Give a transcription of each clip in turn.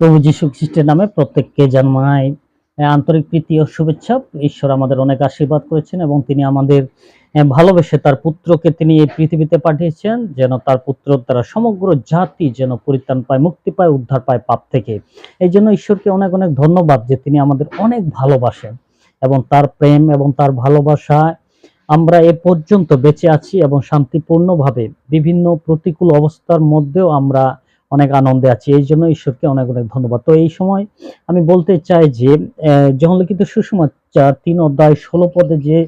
প্রভু যীশু খ্রিস্টের নামে প্রত্যেককে জন্মায় আন্তরিক প্রীতি ও শুভেচ্ছা। ঈশ্বর আমাদের অনেক আশীর্বাদ করেছেন এবং তিনি আমাদের ভালোবেসে তার পুত্রকে তিনি এই পৃথিবীতে পাঠিয়েছেন, যেন তার পুত্র দ্বারা সমগ্র জাতি যেন পরিত্রাণ পায়, মুক্তি পায়, উদ্ধার পায় পাপ থেকে। এই জন্য ঈশ্বরকে অনেক অনেক ধন্যবাদ যে তিনি আমাদের অনেক ভালোবাসেন এবং তার প্রেম এবং তার ভালোবাসা আমরা এ পর্যন্ত বেঁচে আছি এবং শান্তিপূর্ণভাবে বিভিন্ন প্রতিকূল অবস্থার মধ্যেও আমরা অনেক আনন্দে আছি। এই জন্য ঈশ্বরকে অনেক অনেক ধন্যবাদ। তো এই সময় আমি বলতে চাই যে যখন লিখিত সুষমাচার তিন অধ্যায় ষোলো পদে যে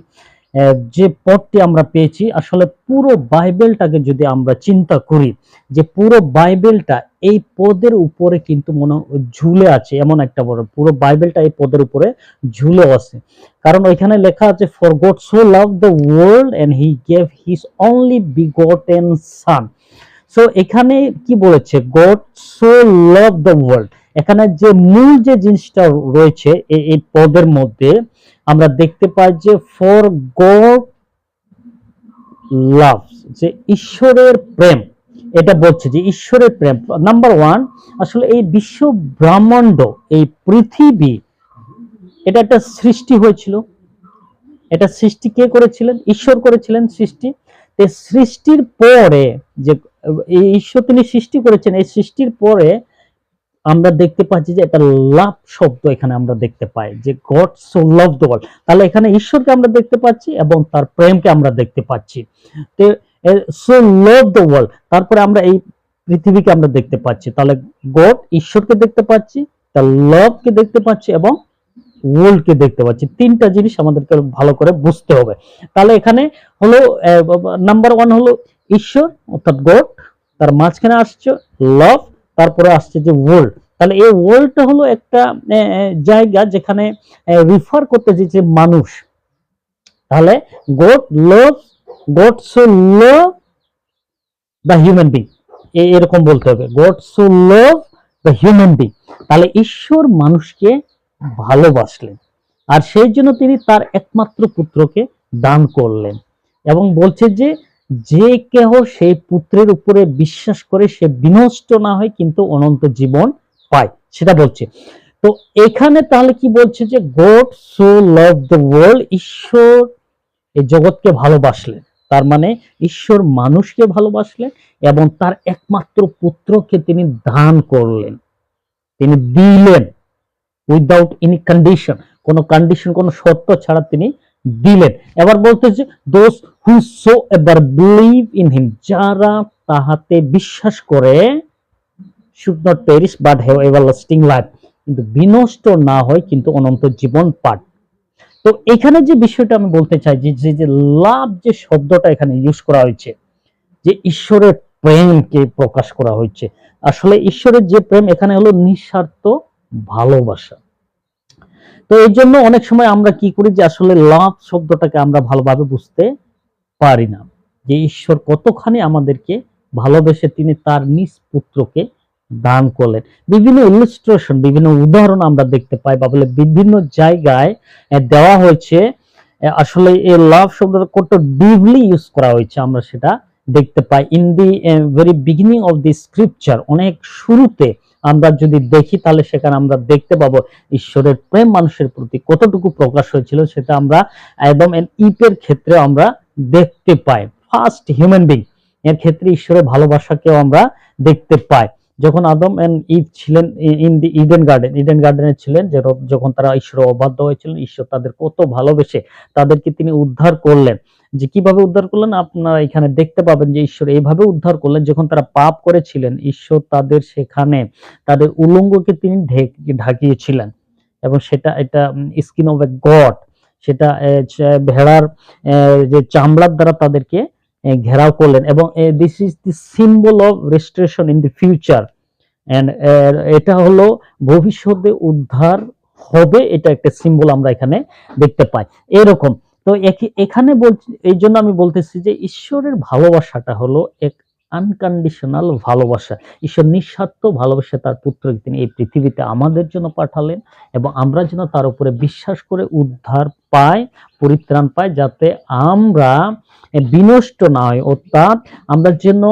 যে পদটি আমরা পেয়েছি, আসলে পুরো বাইবেলটাকে যদি আমরা চিন্তা করি, যে পুরো বাইবেলটা এই পদের উপরে কিন্তু মনে ঝুলে আছে, এমন একটা বড় পুরো বাইবেলটা এই পদের উপরে ঝুলে আছে। কারণ ওইখানে লেখা আছে for God so love the world and he gave his only begotten son so এখানে কি বলেছে? God so love the world এখানে যে মূল যে জিনিসটা রয়েছে এই পদের মধ্যে আমরা দেখতে পাই যে ফর গড লাভ যে ঈশ্বরের প্রেম। এটা বলছে যে ঈশ্বরের প্রেম। নাম্বার ওয়ান আসলে এই বিশ্ব ব্রহ্মাণ্ড, এই পৃথিবী, এটা একটা সৃষ্টি হয়েছিল। এটা সৃষ্টি কে করেছিলেন? ঈশ্বর করেছিলেন সৃষ্টি। সৃষ্টির পরে যে এই ঈশ্বর তিনি সৃষ্টি করেছেন, এই সৃষ্টির পরে আমরা দেখতে পাচ্ছি যে একটা লাভ শব্দ এখানে আমরা দেখতে পাই, যে গড সো লাভ দ্য তাহলে এখানে ঈশ্বরকে আমরা দেখতে পাচ্ছি এবং তার প্রেমকে আমরা দেখতে পাচ্ছি। তো সো লাভ দ্য ওয়ার্ল্ড তারপরে আমরা এই পৃথিবীকে আমরা দেখতে পাচ্ছি। তাহলে গড ঈশ্বরকে দেখতে পাচ্ছি, তার লাভকে দেখতে পাচ্ছি এবং ওয়ার্ল্ডকে দেখতে পাচ্ছি। তিনটা জিনিস আমাদেরকে ভালো করে বুঝতে হবে। তাহলে এখানে হলো নাম্বার ওয়ান হলো ঈশ্বর, অর্থাৎ গড, তার মাঝখানে আসছে লাভ তারপরে আসছে যে ওয়ার্ল্ড তাহলে এই ওয়ার্ল্ডটা হলো একটা জায়গা যেখানে রিফার করতে যে মানুষ। তাহলে God love God so love the human being এরকম বলতে হবে। God so love the human being তাহলে ঈশ্বর মানুষকে ভালোবাসলেন। আর সেই জন্য তিনি তার একমাত্র পুত্রকে দান করলেন। এবং বলছে যে যে কেহ সেই পুত্রের উপরে বিশ্বাস করে সে বিনষ্ট না হয়, কিন্তু অনন্ত জীবন পায়। সেটা বলছে। তো এখানে তাহলে কি বলছে যে God so love the world ঈশ্বর এই জগৎকে ভালোবাসলেন। তার মানে ঈশ্বর মানুষকে ভালোবাসলেন এবং তার একমাত্র পুত্রকে তিনি দান করলেন। তিনি দিলেন উইদাউট এনি কন্ডিশন কোন কন্ডিশন কোন শর্ত ছাড়া তিনি দিলেন। এবার বলতেছে দোজ হু সো এবার বিলিভ ইন হিম যারা তাহাতে বিশ্বাস করে should not perish but have everlasting life কিন্তু বিনষ্ট না হয়, কিন্তু অনন্ত জীবন পাঠ তো এখানে যে বিষয়টা আমি বলতে চাই, যে যে লাভ যে শব্দটা এখানে ইউজ করা হয়েছে, যে ঈশ্বরের প্রেমকে প্রকাশ করা হয়েছে। আসলে ঈশ্বরের যে প্রেম, এখানে হলো নিঃস্বার্থ ভালোবাসা। তো এই জন্য অনেক সময় আমরা কি করি যে আসলে লাভ শব্দটাকে আমরা ভালোভাবে বুঝতে পারি না। যে ঈশ্বর কতখানি আমাদেরকে ভালোবেসে তিনি তার নিজ পুত্রকে দান করলেন। বিভিন্ন ইলিস্ট্রেশন বিভিন্ন উদাহরণ আমরা দেখতে পাই বা বলে বিভিন্ন জায়গায় দেওয়া হয়েছে। আসলে এই লাভ শব্দটা কত ডিপলি ইউজ করা হয়েছে আমরা সেটা দেখতে পাই। In the very beginning of the scripture অনেক শুরুতে আমরা যদি দেখি, তাহলে সেখানে আমরা দেখতে পাবো ঈশ্বরের প্রেম মানুষের প্রতি কতটুকু প্রকাশ হয়েছিল, সেটা আমরা, এবং ইপের ক্ষেত্রে আমরা দেখতে পাই। ফার্স্ট হিউম্যান বিং এর ক্ষেত্রে ঈশ্বরের ভালোবাসাকেও আমরা দেখতে পাই। যখন আদম এন্ড ইভ ছিলেন in the Eden garden Eden গার্ডেনে ছিলেন, যে যখন তারা ঈশ্বর অবাধ্য হয়েছিলেন, ঈশ্বর তাদের কত ভালোবেসে তাদেরকে তিনি উদ্ধার করলেন। যে কীভাবে উদ্ধার করলেন? আপনারা এখানে দেখতে পাবেন যে ঈশ্বর এইভাবে উদ্ধার করলেন, যখন তারা পাপ করেছিলেন, ঈশ্বর তাদের সেখানে, তাদের উলঙ্গকে তিনি ঢেক- ঢাকিয়েছিলেন। এবং সেটা, এটা স্কিন অফ এ গড সেটা ভেড়ার যে চামড়ার দ্বারা তাদেরকে ঘেরাও করলেন। এবং this is the symbol of restoration in the future এটা হলো ভবিষ্যতে উদ্ধার হবে, এটা একটা সিম্বল আমরা এখানে দেখতে পাই। এরকম তো এখি- এখানে বলছি, এই জন্য আমি বলতেছি যে ঈশ্বরের ভালোবাসাটা হলো এক আনকন্ডিশনাল ভালোবাসা। ঈশ্বর নিঃস্বার্থ ভালোবাসা তার পুত্রকে তিনি এই পৃথিবীতে আমাদের জন্য পাঠালেন এবং আমরা যেন তার উপরে বিশ্বাস করে উদ্ধার পাই, পরিত্রাণ পাই, যাতে আমরা বিনষ্ট না হয়। অর্থাৎ আমরা যেন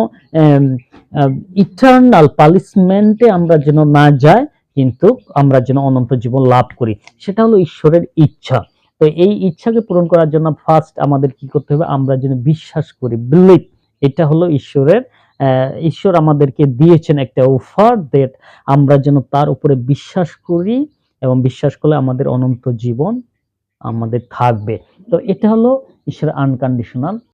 ইটার্নাল পালিশমেন্টে আমরা যেন না যাই, কিন্তু আমরা যেন অনন্ত জীবন লাভ করি। সেটা হলো ঈশ্বরের ইচ্ছা। তো এই ইচ্ছাকে পূরণ করার জন্য ফার্স্ট আমাদের কি করতে হবে? আমরা যেন বিশ্বাস করি বিলিভ এটা হলো ঈশ্বরের ঈশ্বর আমাদেরকে দিয়েছেন একটা অফার দ্যাট আমরা যেন তার উপরে বিশ্বাস করি এবং বিশ্বাস করলে আমাদের অনন্ত জীবন আমাদের থাকবে। তো এটা হলো ঈশ্বরের আনকন্ডিশনাল